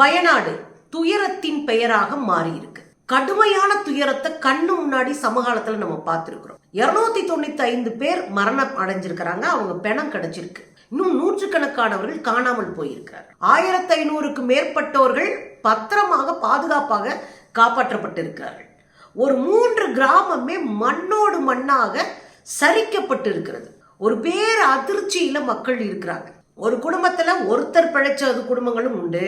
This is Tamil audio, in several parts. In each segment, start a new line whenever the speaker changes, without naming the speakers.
வயநாடு துயரத்தின் பெயராக மாறியிருக்கு. கடுமையான துயரத்தை கண்ணு முன்னாடி சமகாலத்துல நம்ம பார்த்திருக்கிறோம். இருநூத்தி தொண்ணூத்தி ஐந்து பேர் மரணம் அடைஞ்சிருக்கிறாங்க. அவங்க பிணம் கிடைச்சிருக்கு. இன்னும் நூற்றுக்கணக்கானவர்கள் காணாமல் போயிருக்கிறார். ஆயிரத்தி ஐநூறுக்கு மேற்பட்டோர்கள் பத்திரமாக பாதுகாப்பாக காப்பாற்றப்பட்டிருக்கிறார்கள். ஒரு மூன்று கிராமமே மண்ணோடு மண்ணாக சரிக்கப்பட்டு இருக்கிறது ஒரு பேர் அதிர்ச்சியில மக்கள் இருக்கிறாங்க. ஒரு குடும்பத்துல ஒருத்தர் பிழைச்சது குடும்பங்களும் உண்டு.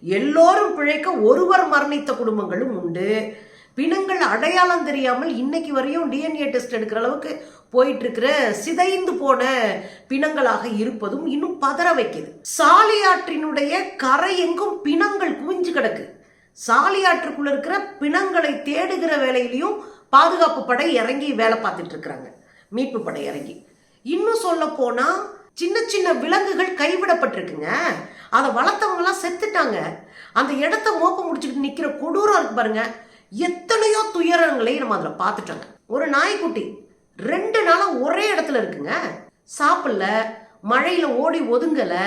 எல்லோரும் பிழைக்க ஒருவர் மரணித்த குடும்பங்களும் உண்டு. பிணங்கள் அடையாளம் தெரியாமல் இன்னைக்கு வரையும் டிஎன்ஏ டெஸ்ட் எடுக்கிற அளவுக்கு போயிட்டு இருக்கிற சிதைந்து போன பிணங்களாக இருப்பதும் இன்னும் பதற வைக்குது. சாலியாற்றினுடைய கரை எங்கும் பிணங்கள் குவிஞ்சு கிடக்கு. சாலியாற்றுக்குள்ள இருக்கிற பிணங்களை தேடுகிற வேலையிலையும் பாதுகாப்பு படை இறங்கி வேலை பார்த்துட்டு இருக்கிறாங்க. மீட்பு படை இறங்கி. இன்னும் சொல்ல போனா சின்ன சின்ன விலங்குகள் கைவிடப்பட்டிருக்குங்க. அதை வளர்த்தவங்கலாம் செத்துட்டாங்க. அந்த இடத்த மோப்ப முடிச்சுக்கிட்டு நிற்கிற கொடூரம் இருக்கு பாருங்க. எத்தனையோ துயரங்களையும் நம்ம அதில் பார்த்துட்டோங்க. ஒரு நாய்க்குட்டி ரெண்டு நாளாக ஒரே இடத்துல இருக்குங்க. சாப்பிடல மழையில் ஓடி ஒதுங்கலை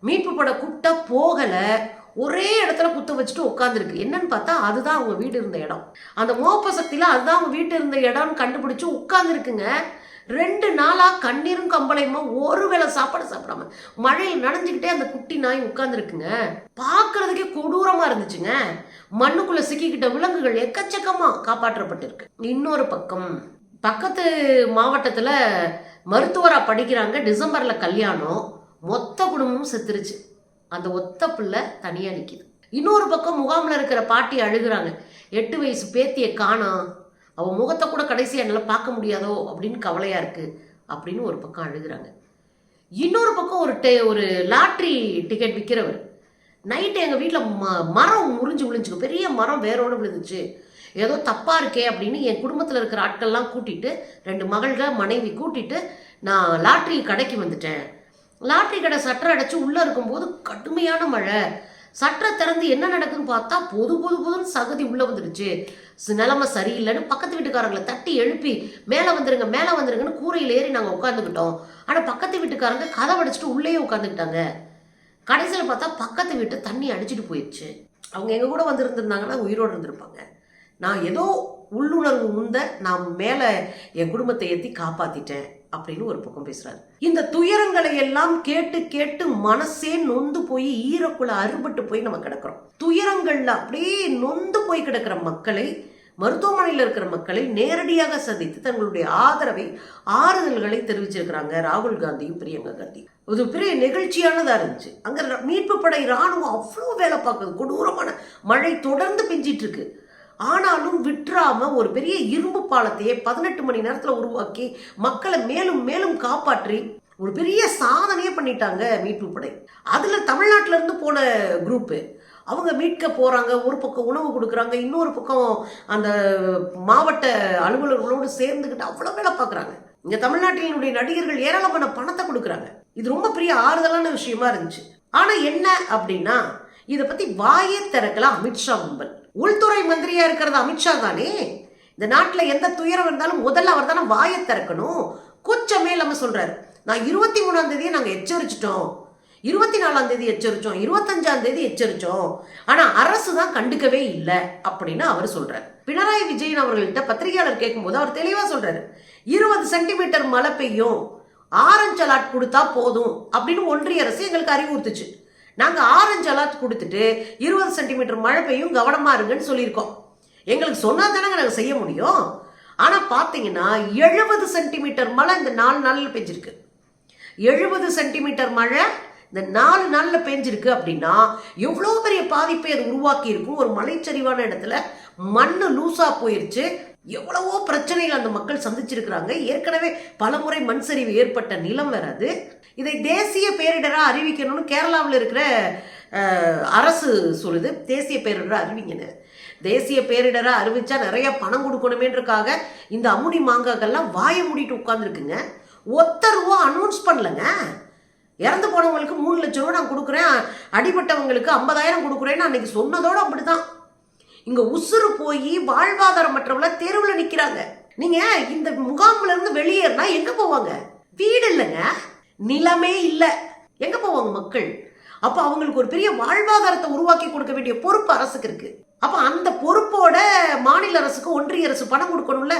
மீட்பு பட கூப்பிட்டா போகலை ஒரே இடத்துல குத்த வச்சுட்டு உட்காந்துருக்கு என்னன்னு பார்த்தா அதுதான் அவங்க வீடு இருந்த இடம். அந்த மோப்ப சக்தியில் அதுதான் அவங்க வீட்டு இருந்த இடம்னு கண்டுபிடிச்சு உட்காந்துருக்குங்க ரெண்டு நாளாக கண்ணீரும் கம்பளையுமா ஒரு வேளை சாப்பாடு சாப்பிடாம மழையில் நனைஞ்சுக்கிட்டே அந்த குட்டி நாய் உட்காந்துருக்குங்க பார்க்கறதுக்கே கொடூரமாக இருந்துச்சுங்க. மண்ணுக்குள்ளே சிக்கிக்கிட்ட விலங்குகள் எக்கச்சக்கமாக காப்பாற்றப்பட்டிருக்கு. இன்னொரு பக்கம் பக்கத்து மாவட்டத்தில் மருத்துவராக படிக்கிறாங்க. டிசம்பரில் கல்யாணம். மொத்த குடும்பமும் செத்துருச்சு. அந்த ஒத்த பிள்ளை தனியாக நிற்கிது இன்னொரு பக்கம் முகாமில் இருக்கிற பாட்டி அழுகுறாங்க. எட்டு வயசு பேத்தியை காணோம். அவன் முகத்தை கூட கடைசியாக என்னால் பார்க்க முடியாதோ அப்படின்னு கவலையாக இருக்குது அப்படின்னு ஒரு பக்கம் அழுகிறாங்க. இன்னொரு பக்கம் ஒரு டே ஒரு லாட்ரி டிக்கெட் விற்கிறவர் நைட்டு எங்கள் வீட்டில் ம மரம் முறிஞ்சு விழுந்துச்சு. பெரிய மரம் வேரோடு விழுந்துச்சு. ஏதோ தப்பாக இருக்கே அப்படின்னு என் குடும்பத்தில் இருக்கிற ஆட்கள்லாம் கூட்டிட்டு ரெண்டு மகள்கள் மனைவி கூட்டிட்டு நான் லாட்ரி கடைக்கு வந்துட்டேன். லாட்ரி கடை சட்டர் அடைச்சி உள்ளே இருக்கும்போது கடுமையான மழை. சற்ற திறந்து என்ன நடக்குதுன்னு பார்த்தா பொது பொது பொதுன்னு சகதி உள்ளே வந்துடுச்சு. நிலமை சரியில்லைன்னு பக்கத்து வீட்டுக்காரங்களை தட்டி எழுப்பி மேலே வந்துருங்க மேலே வந்துருங்கன்னு கூரையில் ஏறி நாங்கள் உட்காந்துக்கிட்டோம் ஆனால் பக்கத்து வீட்டுக்காரங்க கதை அடிச்சுட்டு உள்ளேயே உட்காந்துக்கிட்டாங்க கடைசியில் பார்த்தா பக்கத்து வீட்டு தண்ணி அடிச்சிட்டு போயிடுச்சு. அவங்க எங்கள் கூட வந்திருந்திருந்தாங்கன்னா உயிரோடு இருந்திருப்பாங்க. நான் ஏதோ உள்ளுணர்வு முந்த நான் மேலே என் குடும்பத்தை ஏற்றி காப்பாற்றிட்டேன் அப்படின்னு ஒரு பக்கம் பேசுறாரு. இந்த துயரங்களை எல்லாம் கேட்டு கேட்டு மனசே நொந்து போய் ஈரக்குள்ள அறுபட்டு போய் நம்ம கிடக்கிறோம். துயரங்கள்ல அப்படியே நொந்து போய் கிடக்கிற மக்களை மருத்துவமனையில் இருக்கிற மக்களை நேரடியாக சந்தித்து தங்களுடைய ஆதரவை ஆறுதல்களை தெரிவிச்சிருக்கிறாங்க ராகுல் காந்தியும் பிரியங்கா காந்தி. ஒரு பெரிய நிகழ்ச்சியானதாக இருந்துச்சு. அங்கே ர- மீட்பு படை ராணுவம் அவ்வளோ வேலை பார்க்குது. கொடூரமான மழை தொடர்ந்து பெஞ்சிட்டு இருக்கு. ஆனாலும் விட்டுறாம ஒரு பெரிய இரும்பு பாலத்தையே பதினெட்டு மணி நேரத்துல உருவாக்கி மக்களை மேலும் மேலும் காப்பாற்றி ஒரு பெரிய சாதனையே பண்ணிட்டாங்க மீட்பு படை. அதுல தமிழ்நாட்டில இருந்து போன குரூப்பு அவங்க மீட்க போகிறாங்க ஒரு பக்கம் உணவு கொடுக்குறாங்க இன்னொரு பக்கம் அந்த மாவட்ட அலுவலர்களோடு சேர்ந்துக்கிட்டு அவ்வளோ வேலை பார்க்குறாங்க இங்க தமிழ்நாட்டினுடைய நடிகர்கள் ஏராளமான பணத்தை கொடுக்குறாங்க. இது ரொம்ப பெரிய ஆறுதலான விஷயமா இருந்துச்சு. ஆனால் என்ன அப்படின்னா இதை பற்றி வாயே திறக்கலாம் அமித்ஷா கும்பல் உள்துறை மந்திரியா இருக்கிறது அமித்ஷா தானே? இந்த நாட்டில் எந்த துயரம் இருந்தாலும் முதல்ல அவர் தானே வாயை திறக்கணும். கூச்சமே இல்லாமல் சொல்றாரு. நான் இருபத்தி மூணாம் தேதியை நாங்கள் எச்சரிச்சிட்டோம். இருபத்தி நாலாம் தேதி எச்சரிச்சோம். இருபத்தஞ்சாம் தேதி எச்சரிச்சோம். ஆனால் அரசு தான் கண்டுக்கவே இல்லை அப்படின்னு அவர் சொல்றார். பினராயி விஜயன் அவர்கள்ட்ட பத்திரிகையாளர் கேட்கும்போது அவர் தெளிவா சொல்றாரு. இருபது சென்டிமீட்டர் மழை பெய்யும். ஆரஞ்சு அலாட் கொடுத்தா போதும் அப்படின்னு ஒன்றிய அரசு எங்களுக்கு அறிவுறுத்துச்சு. நாங்கள் ஆரஞ்சு அலாத் கொடுத்துட்டு இருபது சென்டிமீட்டர் மழை பெய்யும் கவனமா இருங்கன்னு சொல்லியிருக்கோம். எங்களுக்கு சொன்னால் தானே நாங்கள் செய்ய முடியும்? ஆனால் பார்த்தீங்கன்னா எழுபது சென்டிமீட்டர் மழை இந்த நாலு நாளில் பெஞ்சிருக்கு. எழுபது சென்டிமீட்டர் மழை இந்த நாலு நாளில் பெஞ்சிருக்கு அப்படின்னா எவ்வளோ பெரிய பாதிப்பை அது உருவாக்கி இருக்கும்? ஒரு மலைச்சரிவான இடத்துல மண்ணு லூஸாக போயிருச்சு. எவ்வளவோ பிரச்சனைகள் அந்த மக்கள் சந்திச்சிருக்கிறாங்க. ஏற்கனவே பலமுறை மண் சரிவு ஏற்பட்ட நிலம் வேற அது. இதை தேசிய பேரிடராக அறிவிக்கணும்னு கேரளாவில் இருக்கிற அரசு சொல்லுது. தேசிய பேரிடராக அறிவிங்கன்னு தேசிய பேரிடராக அறிவிச்சா நிறைய பணம் கொடுக்கணுமேன்றக்காக இந்த அமுனி மாங்காக்கள்லாம் வாயை மூடிட்டு உட்காந்துருக்குங்க ஒத்த ரூபா அனௌன்ஸ் பண்ணலங்க. இறந்து போனவங்களுக்கு மூணு லட்சம் ரூபா நான் கொடுக்குறேன். அடிபட்டவங்களுக்கு ஐம்பதாயிரம் கொடுக்குறேன்னு அன்னைக்கு அப்படி அப்படிதான் இங்கே உசுறு போய் வாழ்வாதாரமற்றவங்கள தெருவில் நிற்கிறாங்க நீங்கள் இந்த முகாம்ல இருந்து வெளியேறினா எங்கே போவாங்க? வீடு இல்லைங்க. நிலமே இல்லை. எங்க போவாங்க மக்கள்? அப்போ அவங்களுக்கு ஒரு பெரிய வாழ்வாதாரத்தை உருவாக்கி கொடுக்க வேண்டிய பொறுப்பு அரசுக்கு இருக்கு. அப்ப அந்த பொறுப்போட மாநில அரசுக்கு ஒன்றிய அரசு பணம் கொடுக்கணும்ல?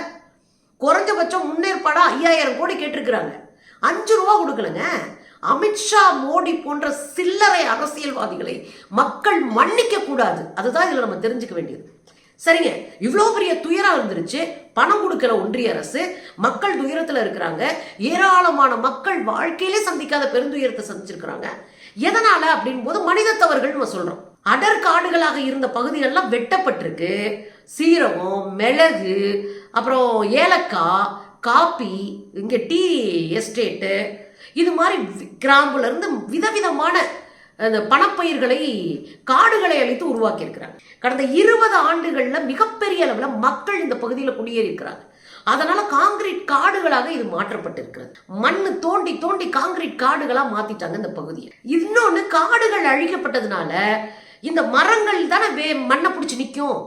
குறைஞ்சபட்சம் முன்னேற்பாடா ஐயாயிரம் கோடி கேட்டிருக்கிறாங்க. அஞ்சு ரூபா கொடுக்கலங்க. அமித்ஷா மோடி போன்ற சில்லறை அரசியல்வாதிகளை மக்கள் மன்னிக்க கூடாது. அதுதான் இதுல நம்ம தெரிஞ்சுக்க வேண்டியது. சரிங்க இவ்வளோ பெரிய துயரம் இருந்துருச்சு. பணம் கொடுக்கல ஒன்றிய அரசு மக்கள் துயரத்தில் இருக்கிறாங்க. ஏராளமான மக்கள் வாழ்க்கையிலே சந்திக்காத பெருந்துயரத்தை சந்திச்சிருக்கிறாங்க. எதனால அப்படின் போது மனித தவறுகள் நம்ம சொல்றோம். அடர் காடுகளாக இருந்த பகுதிகள்லாம் வெட்டப்பட்டிருக்கு. சீரகம் மிளகு அப்புறம் ஏலக்காய் காப்பி இங்கே டீ எஸ்டேட்டு. இது மாதிரி வி- கிராம்புல இருந்து விதவிதமான அந்த பணப்பயிர்களை காடுகளை அழித்து உருவாக்கியிருக்கிறாங்க கடந்த இருபது ஆண்டுகளில் மிகப்பெரிய அளவில் மக்கள் இந்த பகுதியில் குடியேறியிருக்கிறாங்க. அதனால காங்கிரீட் காடுகளாக இது மாற்றப்பட்டிருக்கிறது. மண்ணு தோண்டி தோண்டி காங்கிரீட் காடுகளா மாத்திட்டாங்க இந்த பகுதியை. இன்னொன்னு காடுகள் அழிக்கப்பட்டதுனால இந்த மரங்கள் தானே வே மண்ணை பிடிச்சி நிற்கும்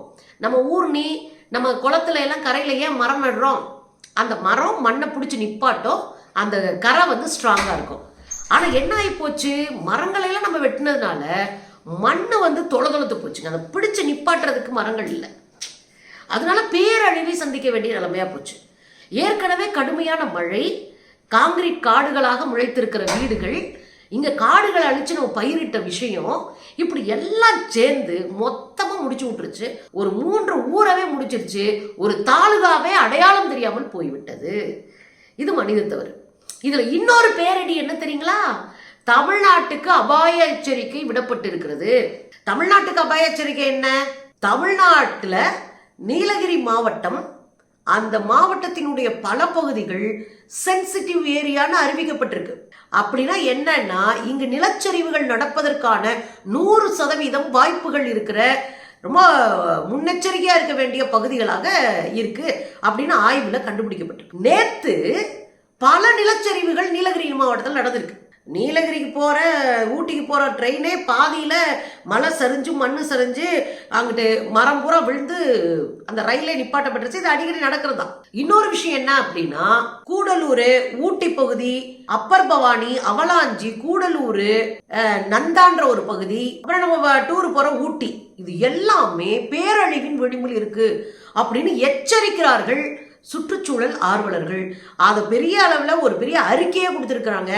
நம்ம ஊர்னி நம்ம குளத்துல எல்லாம் கரையில ஏன் மரம் நடுறோம்? அந்த மரம் மண்ணை பிடிச்சி நிப்பாட்டோ அந்த கரை வந்து ஸ்ட்ராங்காக இருக்கும். ஆனால் என்ன ஆகி போச்சு மரங்களை எல்லாம் நம்ம வெட்டினதுனால மண்ணை வந்து தொளதொளத்து போச்சுங்க. அதை பிடிச்சு நிப்பாட்டுறதுக்கு மரங்கள் இல்லை. அதனால பேரழிவை சந்திக்க வேண்டிய நிலைமையாக போச்சு. ஏற்கனவே கடுமையான மழை காங்கிரீட் காடுகளாக முளைத்திருக்கிற வீடுகள் இங்கே காடுகளை அழிச்சு நம்ம பயிரிட்ட விஷயம் இப்படி எல்லாம் சேர்ந்து மொத்தமாக முடிச்சு விட்டுருச்சு. ஒரு மூன்று ஊரவே முடிச்சிருச்சு. ஒரு தாலுகாவே அடையாளம் தெரியாமல் போய்விட்டது. இது மனித தவறு. இதுல இன்னொரு பேரடி என்ன தெரியுங்களா? தமிழ்நாட்டுக்கு அபாய எச்சரிக்கை விடப்பட்டிருக்கிறது. தமிழ்நாட்டுக்கு அபாய எச்சரிக்கை என்ன? தமிழ்நாட்டுல நீலகிரி மாவட்டம் அந்த மாவட்டத்தினுடைய பல பகுதிகள் சென்சிட்டிவ் ஏரியான்னு அறிவிக்கப்பட்டிருக்கு. அப்படின்னா என்னன்னா இங்கு நிலச்சரிவுகள் நடப்பதற்கான நூறு சதவீதம் வாய்ப்புகள் இருக்கிற ரொம்ப முன்னெச்சரிக்கையா இருக்க வேண்டிய பகுதிகளாக இருக்கு அப்படின்னு ஆய்வுல கண்டுபிடிக்கப்பட்டிருக்கு. நேத்து பல நிலச்சரிவுகள் நீலகிரி மாவட்டத்தில் நடந்திருக்கு. நீலகிரிக்கு போகிற ஊட்டிக்கு போகிற ட்ரெயினே பாதியில் மலை சரிஞ்சு மண் சரிஞ்சு அங்கிட்டு மரம் பூரா விழுந்து அந்த ரயிலே நிப்பாட்டப்பட்டுருச்சு. இது அடிக்கடி நடக்கிறது? தான் இன்னொரு விஷயம் என்ன அப்படின்னா கூடலூர் ஊட்டி பகுதி அப்பர் பவானி அவலாஞ்சி கூடலூர் நந்தான்ற ஒரு பகுதி அப்புறம் நம்ம டூர் போகிற ஊட்டி. இது எல்லாமே பேரழிவின் விளிம்பில் இருக்குது அப்படின்னு எச்சரிக்கிறார்கள் சுற்றுச்சூழல் ஆர்வலர்கள். அதை பெரிய அளவில் ஒரு பெரிய அறிக்கையை கொடுத்துருக்குறாங்க.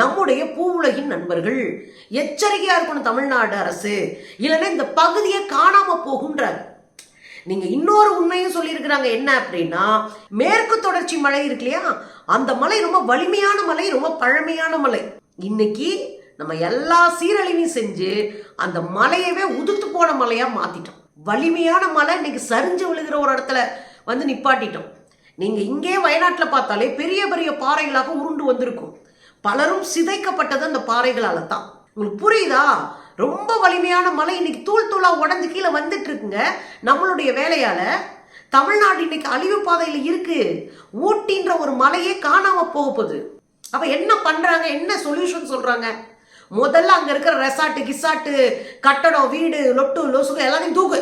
நம்முடைய பூவுலகின் நண்பர்கள். எச்சரிக்கையாக இருக்கணும் தமிழ்நாடு அரசு. இல்லைன்னா இந்த பகுதியை காணாமல் போகுன்றார் நீங்கள் இன்னொரு உண்மையும் சொல்லியிருக்கிறாங்க. என்ன அப்படின்னா மேற்கு தொடர்ச்சி மலை இருக்கு இல்லையா? அந்த மலை ரொம்ப வலிமையான மலை ரொம்ப பழமையான மலை. இன்னைக்கு நம்ம எல்லா சீரழிவையும் செஞ்சு அந்த மலையவே உதுத்து போன மலையாக மாற்றிட்டோம் வலிமையான மலை இன்னைக்கு சரிஞ்சு விழுகிற ஒரு இடத்துல வந்து நிப்பாட்டிட்டோம். நீங்க இங்கே வயநாட்டில் பார்த்தாலே பெரிய பெரிய பாறைகளாக உருண்டு வந்திருக்கும். பலரும் சிதைக்கப்பட்டது அந்த பாறைகளால தான் உங்களுக்கு புரியுதா? ரொம்ப வலிமையான மலை இன்னைக்கு தூள் தூளா உடஞ்சு கீழே வந்துட்டு இருக்குங்க. நம்மளுடைய வேலையால தமிழ்நாடு இன்னைக்கு அழிவு பாதையில இருக்கு. ஊட்டின்ற ஒரு மலையே காணாம போக போகுது. அப்ப என்ன பண்றாங்க? என்ன சொல்யூஷன் சொல்றாங்க? முதல்ல அங்க இருக்கிற ரெசார்ட்டு கிசாட்டு கட்டடம் வீடு லொட்டு லொசுக்கு எல்லாத்தையும் தூக்கு.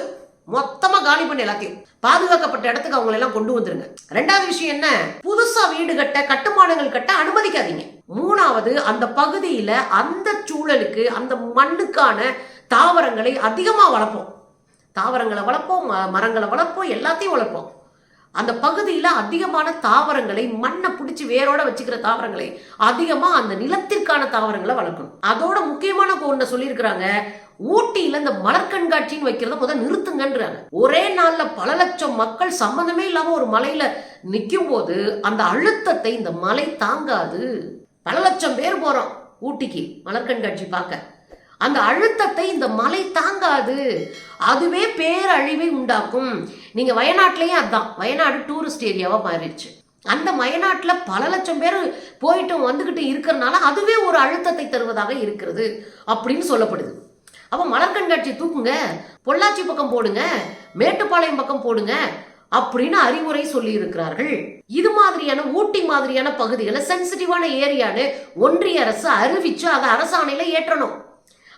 மொத்தமா காலி பண்ணி எல்லாத்தையும். பாதுகாக்கப்பட்ட இடத்துக்கு அவங்களை எல்லாம் கொண்டு வந்துருங்க. ரெண்டாவது விஷயம் என்ன? புதுசா வீடு கட்ட கட்டுமானங்கள் கட்ட அனுமதிக்காதீங்க. மூணாவது அந்த பகுதியில அந்த சூழலுக்கு அந்த மண்ணுக்கான தாவரங்களை அதிகமா வளர்ப்போம். தாவரங்களை வளர்ப்போம் ம- மரங்களை வளர்ப்போம் எல்லாத்தையும் வளர்ப்போம். அந்த பகுதியில் அதிகமான தாவரங்களை மண்ணை பிடிச்சி வேரோட வச்சுக்கிற தாவரங்களை அதிகமாக அந்த நிலத்திற்கான தாவரங்களை வளர்க்கணும். அதோட முக்கியமான ஒன்றை சொல்லியிருக்கிறாங்க. ஊட்டியில இந்த மலர் கண்காட்சின்னு வைக்கிறத முதல் நிறுத்துங்கன்றாங்க. ஒரே நாள்ல பல லட்சம் மக்கள் சம்பந்தமே இல்லாம ஒரு மலையில நிற்கும் போது அந்த அழுத்தத்தை இந்த மலை தாங்காது. பல லட்சம் பேர் போறோம் ஊட்டிக்கு மலர் கண்காட்சி பார்க்க. அந்த அழுத்தத்தை இந்த மலை தாங்காது. அதுவே பேரழிவை உண்டாக்கும். நீங்க வயநாட்டிலையும் அதான். வயநாடு டூரிஸ்ட் ஏரியாவா மாறிடுச்சு. அந்த வயநாட்டில் பல லட்சம் பேர் போயிட்டும் வந்துக்கிட்டு இருக்கிறனால அதுவே ஒரு அழுத்தத்தை தருவதாக இருக்கிறது அப்படின்னு சொல்லப்படுது. அப்போ மலர் கண்காட்சி தூக்குங்க. பொள்ளாச்சி பக்கம் போடுங்க. மேட்டுப்பாளையம் பக்கம் போடுங்க அப்படின்னு அறிவுரை சொல்லி இருக்கிறார்கள் இது மாதிரியான ஊட்டி மாதிரியான பகுதிகளை சென்சிட்டிவான ஏரியான்னு ஒன்றிய அரசு அறிவிச்சு அதை அரசாணையில ஏற்றணும்.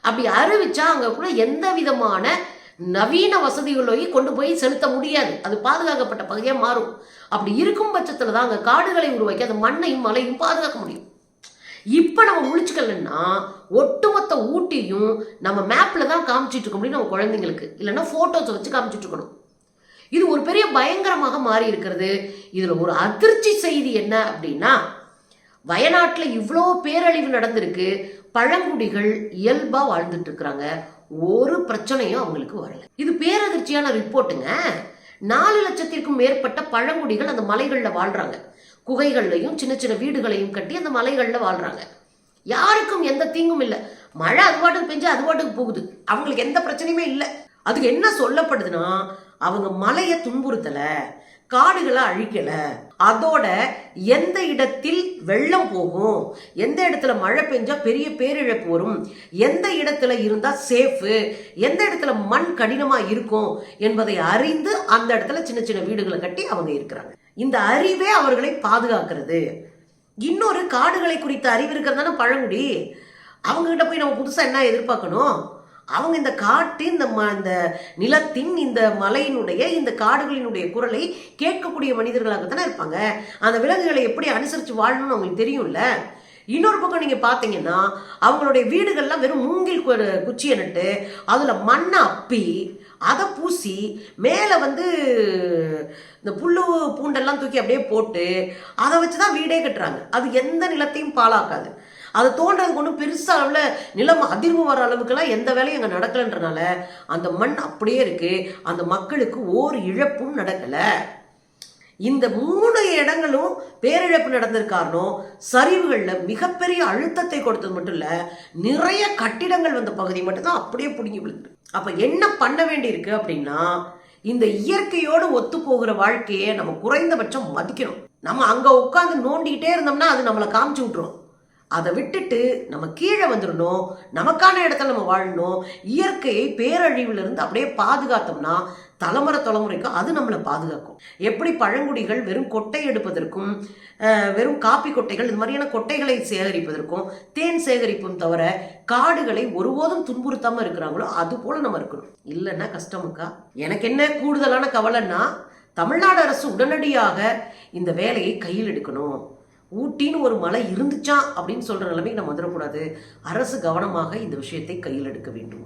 அப்படி அறிவிச்சா அங்க கூட எந்த விதமான நவீன வசதிகளையும் கொண்டு போய் செலுத்த முடியாது. அது பாதுகாக்கப்பட்ட பகுதியாக மாறும். அப்படி இருக்கும் பட்சத்தில் தான் அங்கே காடுகளை உருவாக்கி அந்த மண்ணையும் மலையும் பாதுகாக்க முடியும். இப்போ நம்ம முழிச்சுக்கலன்னா ஒட்டுமொத்த ஊட்டியும் நம்ம மேப்பில் தான் காமிச்சிட்டு இருக்க முடியும் நம்ம குழந்தைங்களுக்கு. இல்லைன்னா ஃபோட்டோஸை வச்சு காமிச்சிட்டு இருக்கணும். இது ஒரு பெரிய பயங்கரமாக மாறி இருக்கிறது. இதில் ஒரு அதிர்ச்சி செய்தி என்ன அப்படின்னா வயநாட்டில் இவ்வளோ பேரழிவு நடந்திருக்கு. பழங்குடிகள் இயல்பாக வாழ்ந்துட்டு இருக்கிறாங்க ஒரு பிரச்சனையும் அவங்களுக்கு வரல. இது பேரதிர்ச்சியான ரிப்போர்ட்டுங்க. நாலு லட்சத்திற்கும் மேற்பட்ட பழங்குடிகள் அந்த மலைகளில் வாழ்றாங்க. குகைகள்லையும் சின்ன சின்ன வீடுகளையும் கட்டி அந்த மலைகளில் வாழ்றாங்க. யாருக்கும் எந்த தீங்கும் இல்லை. மழை அது பாட்டுக்கு பெஞ்சு அது பாட்டுக்கு போகுது. அவங்களுக்கு எந்த பிரச்சனையுமே இல்லை. அதுக்கு என்ன சொல்லப்படுதுன்னா அவங்க மலையை துன்புறுத்தலை. காடுகளை அழிக்கல. அதோட எந்த இடத்தில் வெள்ளம் போகும்? எந்த இடத்துல மழை பெஞ்சா பெரிய பேரிழப்பு வரும்? எந்த இடத்துல இருந்தா சேஃபு எந்த இடத்துல மண் கடினமா இருக்கும் என்பதை அறிந்து அந்த இடத்துல சின்ன சின்ன வீடுகளை கட்டி அவங்க இருக்கிறாங்க. இந்த அறிவே அவர்களை பாதுகாக்கிறது. இன்னொரு காடுகளை குறித்த அறிவு இருக்கிறது தானே பழங்குடி? அவங்க கிட்ட போய் நம்ம புதுசா என்ன எதிர்பார்க்கணும்? அவங்க இந்த காட்டின் இந்த ம இந்த நிலத்தின் இந்த மலையினுடைய இந்த காடுகளினுடைய குரலை கேட்கக்கூடிய மனிதர்களாக தானே இருப்பாங்க. அந்த விலங்குகளை எப்படி அனுசரித்து வாழணும்னு அவங்களுக்கு தெரியும்ல? இன்னொரு பக்கம் நீங்கள் பார்த்தீங்கன்னா அவங்களுடைய வீடுகள்லாம் வெறும் மூங்கில் குச்சியை நட்டு அதில் மண்ணை அப்பி அதை பூசி மேலே வந்து இந்த புல்லு பூண்டெல்லாம் தூக்கி அப்படியே போட்டு அதை வச்சு தான் வீடே கட்டுறாங்க. அது எந்த நிலத்தையும் பாழாக்காது. அது தோன்றதுக்கு ஒன்றும் பெருசாக அளவில் நிலம் அதிர்வு வர அளவுக்குலாம் எந்த வேலையும் அங்கே நடக்கலைன்றனால அந்த மண் அப்படியே இருக்குது அந்த மக்களுக்கு ஓர் இழப்பும் நடக்கலை. இந்த மூணு இடங்களும் பேரிழப்பு நடந்தது காரணம் சரிவுகளில் மிகப்பெரிய அழுத்தத்தை கொடுத்தது மட்டும் இல்லை நிறைய கட்டிடங்கள் வந்த பகுதி மட்டும்தான் அப்படியே பிடுங்கி விழுந்து அப்போ என்ன பண்ண வேண்டியிருக்கு அப்படின்னா இந்த இயற்கையோடு ஒத்து போகிற வாழ்க்கையை நம்ம குறைந்தபட்சம் மதிக்கணும். நம்ம அங்கே உட்காந்து நோண்டிக்கிட்டே இருந்தோம்னா அது நம்மளை காமிச்சு விட்ரும் அதை விட்டுட்டு நம்ம கீழே வந்துடணும் நமக்கான இடத்துல நம்ம வாழணும். இயற்கையை பேரழிவிலிருந்து அப்படியே பாதுகாத்தோம்னா தலைமுறை தலைமுறைக்கும் அது நம்மளை பாதுகாக்கும். எப்படி பழங்குடிகள் வெறும் கொட்டை எடுப்பதற்கும் வெறும் காப்பி கொட்டைகள் இது மாதிரியான கொட்டைகளை சேகரிப்பதற்கும் தேன் சேகரிப்பும் தவிர காடுகளை ஒருபோதும் துன்புறுத்தாமல் இருக்கிறாங்களோ அது போல் நம்ம இருக்கணும். இல்லைன்னா கஷ்டமுக்கா? எனக்கு என்ன கூடுதலான கவலைன்னா தமிழ்நாடு அரசு உடனடியாக இந்த வேலையை கையில் எடுக்கணும். ஊட்டின்னு ஒரு மலை இருந்துச்சா அப்படின்னு சொல்கிற நிலைமைக்கு நம்ம வந்துடக்கூடாது. அரசு கவனமாக இந்த விஷயத்தை கையில் எடுக்க வேண்டும்.